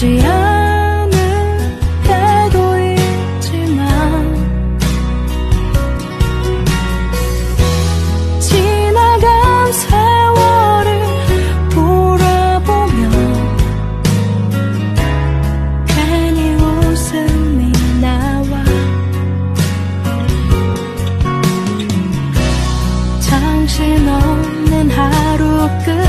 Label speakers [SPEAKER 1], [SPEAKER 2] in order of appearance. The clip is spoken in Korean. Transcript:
[SPEAKER 1] 보이지 않을 때도 있지만 지나간 세월을 돌아보면 괜히 웃음이 나와 정신 없는 하루 끝